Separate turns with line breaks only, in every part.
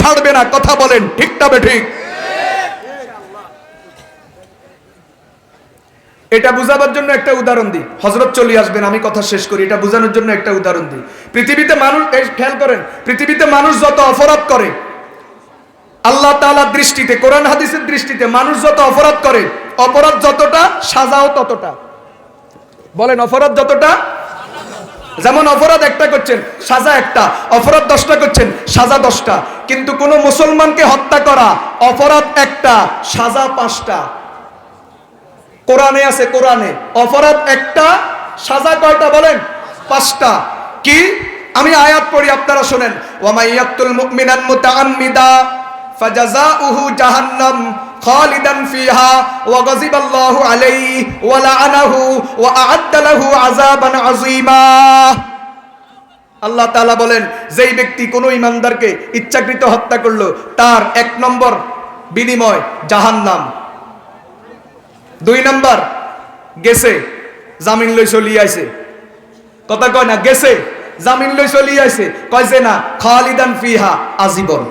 ছাড়বে না, কথা বলেন, ঠিক তবে ঠিক? এটা বুঝাবার জন্য একটা উদাহরণ দিই। হজরত চলে আসবেন, আমি কথা শেষ করি, এটা বোঝানোর জন্য একটা উদাহরণ দিই। পৃথিবীতে মানুষ খেয়াল করেন, পৃথিবীতে মানুষ যত অপরাধ করে, আল্লাহ তাআলার দৃষ্টিতে, কোরআন হাদিসের দৃষ্টিতে মানুষ যত অপরাধ করে, অপরাধ যতটা, সাজাও ততটা। বলেন, অপরাধ যতটা যেমন অপরাধ একটা করছেন, সাজা একটা। অপরাধ দশটা করছেন, সাজা দশটা। কিন্তু কোন মুসলমানকে হত্যা করা, অপরাধ একটা, সাজা পাঁচটা। কোরআনে আছে, কোরআনে। অপরাধ একটা, সাজা কয়টা বলেন? পাঁচটা। কি? আমি আয়াত পড়ি, আপনারা শুনেন। ওয়ামাইয়াতুল মুমিনান মুতাআম্মিদা ফাজাযাউহু জাহান্নাম। খালিদান ফিহা ওয়া গাযিবাল্লাহু আলাইহি ওয়া লাআনাহু ওয়া আ'আদ্দা লাহু আল্লাহ তাআলা বলেন, যেই ব্যক্তি কোনো ইমানদারকে ইচ্ছাকৃত হত্যা করল, তার এক নম্বর বিনিময় জাহান্নাম। দুই নাম্বার, গেছে, জামিন লই চলি আইছে। কথা কয় না, গেছে, জামিন লই চলি আইছে। কয় যে না, খালিদান ফিহা, আজীবন।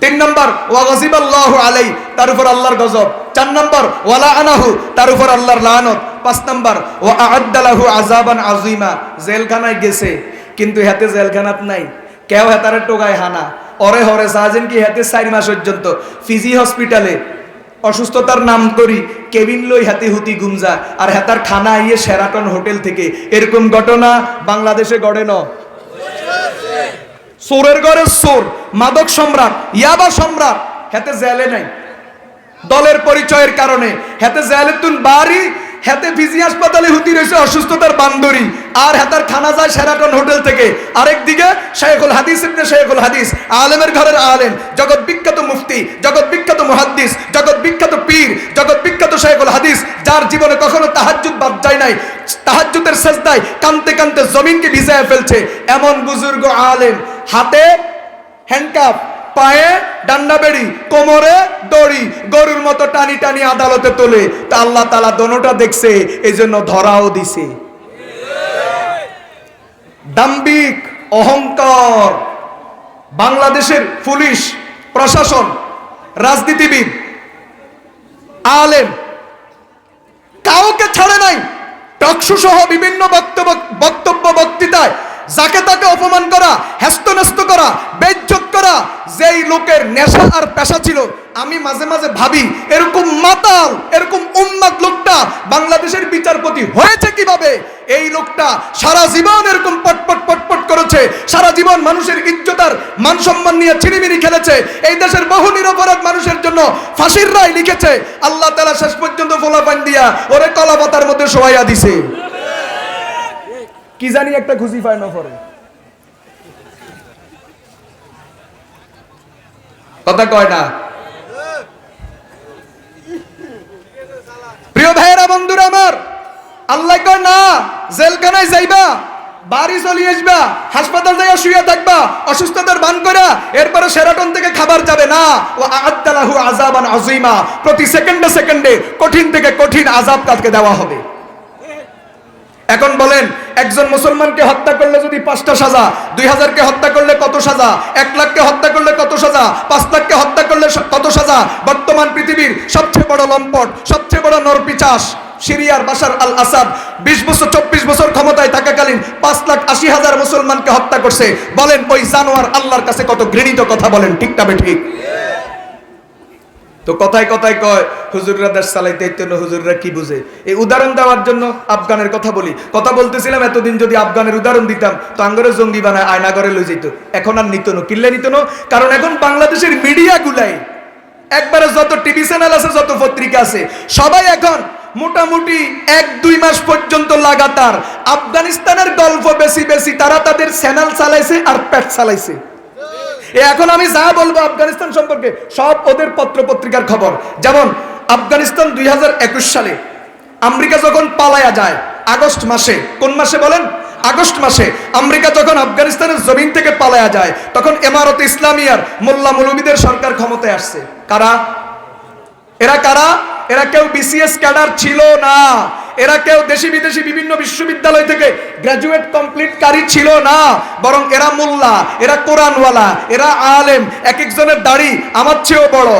তিন নম্বর, ওয়া গজিবাল্লাহু আলাই, তার উপর আল্লাহর গজব। চার নম্বর ওয়ালা আনাহু তার উপর আল্লাহর লানত। পাঁচ নম্বর, ওয়া আ'আদ্দালাহু আযাবান আযীমা, জেলখানায় গেছে, কিন্তু হাতে জেলখানাত নাই। কেউ হেতারে টোগায় হানা। অরে হরে সাহাজেন কি হাতে চার মাস পর্যন্ত ফিজি হসপিটালে। অসুস্থতার নাম করি, কেবিন লই হাতে হুতি গুমজা, আর হেতার খানা আইয়ে সেরাটন হোটেল থেকে। এরকম ঘটনা বাংলাদেশে গড়ে ন। চোরের ঘরে চোর মাদক সম্রাট, ইয়াবা সম্রাট, হেতে জেলে নাই। দলের পরিচয়ের কারণে হেতে জেলে তুন বাড়ি, হেতে ফিজি হাসপাতালে হুতি রয়েছে অসুস্থতার বান্দরি, আর হেতার খানা যায় সেরাটন হোটেল থেকে। আরেক দিকে শেখুল হাদিস ইবনে শেখুল হাদিস, আলেমের ঘরের আলেম, জগৎ বিখ্যাত মুফতি, জগৎ বিখ্যাত মুহাদ্দিস, জগৎ বিখ্যাত পীর, জগৎ বিখ্যাত শেখুল হাদিস, যার জীবনে কখনো তাহাজ্জুদ বাদ যায় নাই, তাহাজ্জুদের সেজদায় কানতে কানতে জমিনকে ভিজায় ফেলছে। এমন বুজুর্গ আলেম হাতে হ্যান্ডকাপ পায়ে ডান্ডা বেড়ি, কোমরে দড়ি, গরুর মতো টানি টানি আদালতে তোলে। তা আল্লাহ তালা দোনোটা দেখছে এই জন্য ধরাও দিছে। দাম্বিক অহংকার। বাংলাদেশের পুলিশ, প্রশাসন, রাজনীতিবিদ, আলেম, কাউকে ছাড়ে নাই। টকশু সহ বিভিন্ন বক্তব্য বক্তব্য বক্তৃতায় যাকে তাকে অপমান করা হ্যাস্ত করা, বেজ্জত করা, যেই লোকের নেশা আর পেশা ছিল, আমি মাঝে মাঝে ভাবি, এরকম মাতাল, এরকম উন্মাদ লোকটা বাংলাদেশের বিচারপতি হয়েছে কীভাবে? এই লোকটা সারা জীবন এরকম পটপট পটপট করেছে, সারা জীবন মানুষের ইজ্জতার মান সম্মান নিয়ে ছিনিমিনি খেলেছে, এই দেশের বহু নিরপরাধ মানুষের জন্য ফাঁসির রায় লিখেছে, আল্লাহ তালা শেষ পর্যন্ত ফোলাপান দিয়া ওরে কলা পাতার মধ্যে শোয়াইয়া দিছে। কি জানি একটা খুশি পায় না পরে। কথা কয় না। প্রিয় ভাইয়েরা, বন্ধুরা আমার, আল্লাহ কয় না, জেলখানায় যাইবা, বাড়ি চলে আসবা, হাসপাতাল যাইয়া শুয়ে থাকবা, অসুস্থতার বান করা এরপরে সেরাটন থেকে খাবার যাবে না। ও আদালাহু আজাবান আজিমা প্রতি সেকেন্ডে সেকেন্ডে কঠিন থেকে কঠিন আজাব তাকে দেওয়া হবে। এখন বলেন, একজন মুসলমানকে হত্যা করলে যদি পাঁচটা সাজা, দুই হাজারকে হত্যা করলে কত সাজা, এক লাখকে হত্যা করলে কত সাজা, পাঁচ লাখকে হত্যা করলে কত সাজা? বর্তমান পৃথিবীর সবচেয়ে বড় লম্পট, সবচেয়ে বড় নরপিচাস সিরিয়ার বাসার আল আসাদ বিশ বছর, চব্বিশ বছর ক্ষমতায় থাকাকালীন পাঁচ লাখ আশি হাজার মুসলমানকে হত্যা করছে। বলেন, ওই জানোয়ার আল্লাহর কাছে কত ঘৃণিত কথা বলেন, ঠিক না ঠিক? তো কথায় কথায় কয়, হুজুররা দেশ চালাইতে এই হুজুররা কি বুঝে? এই উদাহরণ দেওয়ার জন্য আফগানের কথা বলি। কথা বলতেছিলাম, এতদিন যদি আফগানের উদাহরণ দিতাম, তো আঙ্গরে জঙ্গি বানায় আয়নাগরে লই যেত এখন আর নিত না, কিনলে নিত না। কারণ এখন বাংলাদেশের মিডিয়া গুলাই, একবারে যত টিভি চ্যানেল আছে, যত পত্রিকা আছে, সবাই এখন মোটামুটি এক, দুই মাস পর্যন্ত লাগাতার আফগানিস্তানের গল্প বেশি বেশি, তারা তাদের চ্যানেল চালাইছে আর পেট চালাইছে। এখন আমি যা বলব আফগানিস্তান সম্পর্কে, সব ওদের পত্র পত্রিকার খবর। যেমন, আফগানিস্তান দুই সালে আমেরিকা যখন পালায়া যায়, আগস্ট মাসে, কোন মাসে বলেন? আগস্ট মাসে আমেরিকা যখন আফগানিস্তানের জমিন থেকে পালায়া যায়, তখন এমারত ইসলামিয়ার মোল্লা মৌলবীদের সরকার ক্ষমতায় আসছে। কারা? এরা কারা? এরা কেউ বিসিএস ক্যাডার ছিল না। এরা কেউ দেশি বিদেশি বিভিন্ন বিশ্ববিদ্যালয় থেকে গ্রাজুয়েট কমপ্লিটকারী ছিল না। বরং এরা মোল্লা, এরা কোরআনওয়ালা, এরা আলেম, এক একজনের দাড়ি আমার চেয়েও বড়।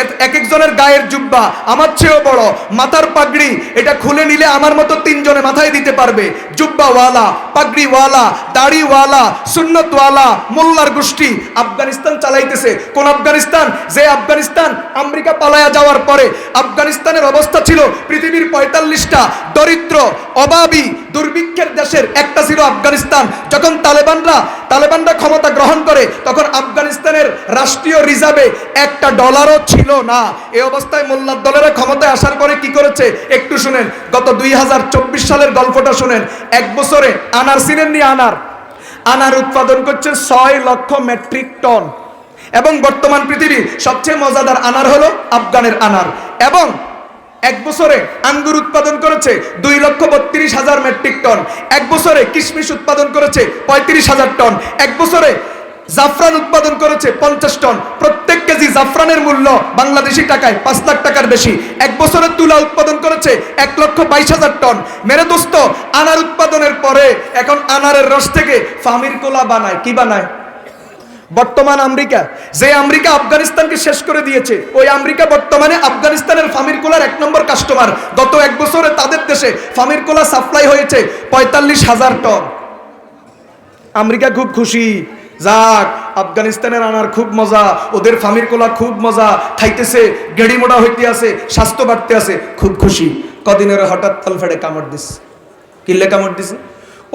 এক একজনের গায়ের জুব্বা, আমার চেয়েও বড়। মাথার পাগড়ি, এটা খুলে নিলে আমার মতো তিনজনে মাথায় দিতে পারবে। জুব্বাওয়ালা, পাগড়িওয়ালা, দাড়িওয়ালা, সুন্নতওয়ালা, মোল্লার গোষ্ঠী আফগানিস্তান চালাইতেছে। কোন আফগানিস্তান? যে আফগানিস্তান আমেরিকা পালায়া যাওয়ার পরে। আফগানিস্তানের অবস্থা ছিল পৃথিবীর পঁয়তাল্লিশটা দরিদ্র অভাবী দুর্ভিক্ষের দেশের একটা ছিল আফগানিস্তান। যখন তালেবানরা তালেবানরা ক্ষমতা গ্রহণ করে, তখন আফগানিস্তানের রাষ্ট্রীয় রিজার্ভে একটা ডলারও ছিল না। এই অবস্থায় মোল্লার দলেরা ক্ষমতায় আসার পরে কি করেছে? একটু শুনেন। গত দুই হাজার চব্বিশ সালের গল্পটা শুনেন। এক বছরে আনার সিনেননি আনার। আনার উৎপাদন করছে ছয় লক্ষ মেট্রিক টন। এবং বর্তমান পৃথিবীর সবচেয়ে মজাদার আনার হলো আফগানের আনার। এবং এক বছরে আঙ্গুর উৎপাদন করেছে দুই লক্ষ বত্রিশ হাজার মেট্রিক টন। এক বছরে কিশমিশ উৎপাদন করেছে পঁয়ত্রিশ হাজার টন। এক বছরে জাফরান উৎপাদন করেছে পঞ্চাশ টন। প্রত্যেক কেজি জাফরানের মূল্য বাংলাদেশি টাকায় পাঁচ লাখ টাকার বেশি। এক বছরে তুলা উৎপাদন করেছে এক লক্ষ বাইশ হাজার টন। মেরে দোস্ত, আনার উৎপাদনের পরে এখন আনারের রস থেকে ফামির কোলা বানায়। কি বানায়? বর্তমান আমেরিকা, যে আমেরিকা আফগানিস্তানকে শেষ করে দিয়েছে, ওই আমেরিকা বর্তমানে আফগানিস্তানের ফামির কোলার এক নম্বর কাস্টমার গত এক বছরে তাদের দেশে ফামির কোলা সাপ্লাই হয়েছে পঁয়তাল্লিশ হাজার টন আমেরিকা খুব খুশি। যাক, আফগানিস্তানের আনার খুব মজা, ওদের ফামির কোলা খুব মজা, খাইতেছে, গেড়ি মোটা হইতে আছে, স্বাস্থ্য বাড়তে আছে, খুব খুশি। কদিনের হঠাৎ তল ফেড়ে কামড় দিস। কিল্লে কামড় দিছে?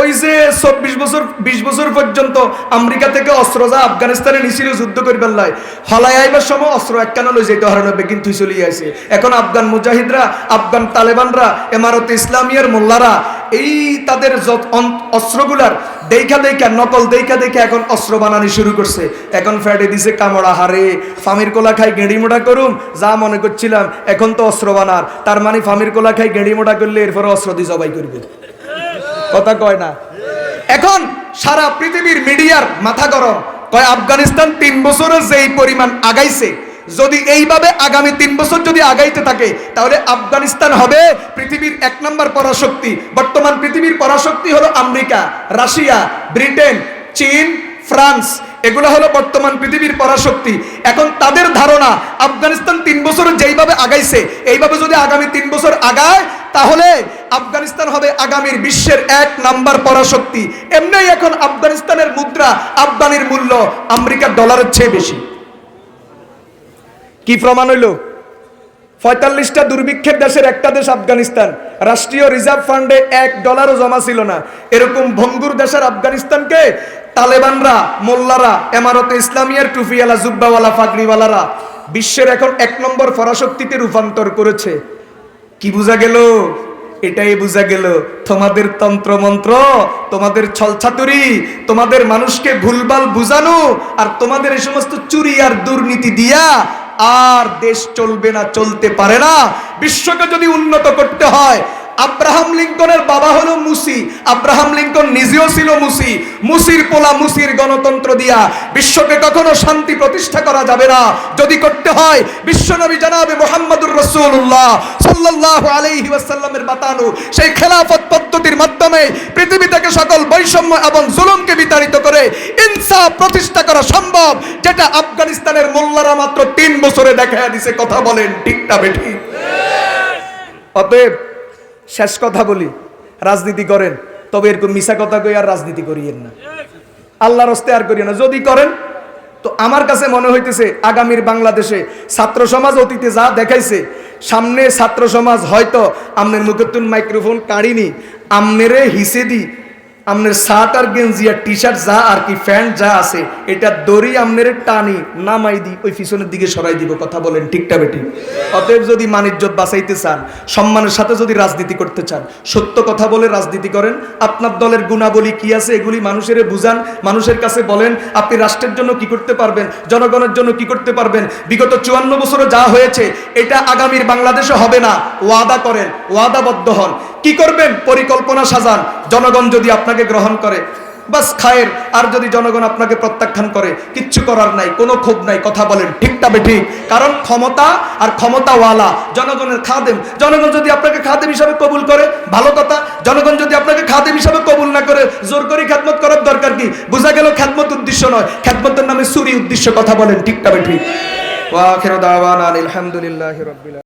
ওই যে চব্বিশ বছর, বিশ বছর পর্যন্ত আমেরিকা থেকে অস্ত্র যা আফগানিস্তানে নিছিল যুদ্ধ করবার লাই, হলাই আইবার সময় অস্ত্র একখানা লই যেতে হারানো বেগিন তুই চলিয়ে আছে এখন আফগান মুজাহিদরা, আফগান তালেবানরা, এমারত ইসলামিয়ার মোল্লারা, এই তাদের যত অস্ত্রগুলার দেখা দেখা নকল দেখা দেখা এখন অস্ত্র বানানি শুরু করছে। এখন ফ্যাটে দিছে কামড়া হারে ফামির কোলা খাই গেঁড়ি মোটা করুম, যা মনে করছিলাম, এখন তো অস্ত্র বানার। তার মানে ফামির কোলা খাই গেঁড়ি মোটা করলে এরপরে অস্ত্র দিয়ে জবাই করবে। কথা কয় না। এখন সারা পৃথিবীর মিডিয়ার মাথা গরম। কয়, আফগানিস্তান তিন বছরে যেই পরিমাণ আগাইছে, যদি এইভাবে আগামী তিন বছর যদি আগাইতে থাকে, তাহলে আফগানিস্তান হবে পৃথিবীর এক নম্বর পরাশক্তি। বর্তমান পৃথিবীর পরাশক্তি হলো আমেরিকা, রাশিয়া, ব্রিটেন, চীন, ফ্রান্স। এগুলো হলো বর্তমান পৃথিবীর পরাশক্তি। এখন তাদের ধারণা, আফগানিস্তান তিন বছর যেইভাবে আগাইছে, এইভাবে যদি আগামী তিন বছর আগায় তাহলে আফগানিস্তান হবে আগামীর বিশ্বের এক নাম্বার পরাশক্তি। এমনি এখন আফগানিস্তানের মুদ্রা আফগানির মূল্য আমেরিকার ডলারের চেয়ে বেশি। কি প্রমাণ হইল? পঁয়তাল্লিশটা দুর্ভিক্ষের দেশের একটা দেশ আফগানিস্তান। রাষ্ট্রীয় রিজার্ভ ফান্ডে এক ডলারও জমা ছিল না। এরকম ভঙ্গুর দেশের আফগানিস্তানকে তালেবানরা, মোল্লারা, এমারতে ইসলামিয়ার টুফিওয়ালা জুব্বাওয়ালা ফাগড়িওয়ালারা বিশ্বের এখন এক নম্বর ফরাশক্তিতে রূপান্তর করেছে। কি বোঝা গেল? এটাই বোঝা গেল। তোমাদের তন্ত্র মন্ত্র তোমাদের ছলছাতুরি, তোমাদের মানুষকে ভুলভাল বুঝানো আর তোমাদের এই সমস্ত চুরি আর দুর্নীতি দিয়া আর দেশ চলবে না, চলতে পারে না। বিশ্বকে যদি উন্নত করতে হয় আব্রাহাম লিঙ্কনের বাবা হলো মুসি। আব্রাহাম লিঙ্কন নিজেও ছিল মুসি। মুসির পোলা মুসির গণতন্ত্র দিয়া বিশ্বকে কখনো শান্তি প্রতিষ্ঠা করা যাবে না। যদি করতে হয় বিশ্বনবী জানাবে মোহাম্মদুর রসুল্লাহ সাল্লাল্লাহু আলাইহি ওয়াসাল্লামের বাতানু সেই খেলাফত পদ্ধতির মাধ্যমে পৃথিবী থেকে সকল বৈষম্য এবং জুলুমকে বিতাড়িত করে ইনসাফ প্রতিষ্ঠা করা সম্ভব, যেটা আফগানিস্তানের মোল্লারা মাত্র তিন বছরে দেখা দিছে। কথা বলেন ঠিকটা বেঠিক? অতএব শেষ কথা বলি, রাজনীতি করেন, তবে এরকম মিশা কথা কই আর রাজনীতি করিয়েন না। আল্লাহর হস্তে আর করিয়েন না। যদি করেন, তো আমার কাছে মনে হইতেছে আগামীর বাংলাদেশে ছাত্র সমাজ অতীতে যা দেখাইছে, সামনে ছাত্র সমাজ হয়তো আমনের মুখতুন মাইক্রোফোন কাড়িনি, আমনেরে হিসে দি আমনের শার্ট আর গেঞ্জি আর টি শার্ট যা আর কি, প্যান্ট যা আছে, এটা দড়ি আমনের টানি নামাই দি, ওই পিছনের দিকে সরাই দিব, কথা বলেন ঠিকটা বেটি? অতএব যদি মানিজ্যত বাঁচাইতে চান, সম্মানের সাথে যদি রাজনীতি করতে চান, সত্য কথা বলে রাজনীতি করেন, আপনার দলের গুণাবলী কি আছে এগুলি মানুষের বুঝান, মানুষের কাছে বলেন, আপনি রাষ্ট্রের জন্য কি করতে পারবেন, জনগণের জন্য কি করতে পারবেন, বিগত চুয়ান্ন বছরে যা হয়েছে, এটা আগামীর বাংলাদেশে হবে না, ওয়াদা করেন, ওয়াদাবদ্ধ হন। কি করবেন? পরিকল্পনা সাজান। জনগণ যদি আপনাকে গ্রহণ করে, বাস খায়ের। আর যদি জনগণ আপনাকে প্রত্যাখ্যান করে, কিচ্ছু করার নাই, কোনো ক্ষোভ নাই, কথা বলেন ঠিকটা ঠিক? কারণ ক্ষমতা আর ক্ষমতাওয়ালা, জনগণের খাদেম। জনগণ যদি আপনাকে খাদেম হিসাবে কবুল করে, ভালো কথা। জনগণ যদি আপনাকে খাদেম হিসাবে কবুল না করে, জোর করে খ্যাতমত করার দরকার কি? বোঝা গেল খ্যাতমত উদ্দেশ্য নয়। খ্যাতমতের নামে সুরি উদ্দেশ্য কথা বলেন ঠিকটা ঠিক? ওয়া আখিরু দাওয়ানা আলহামদুলিল্লাহি রাব্বিল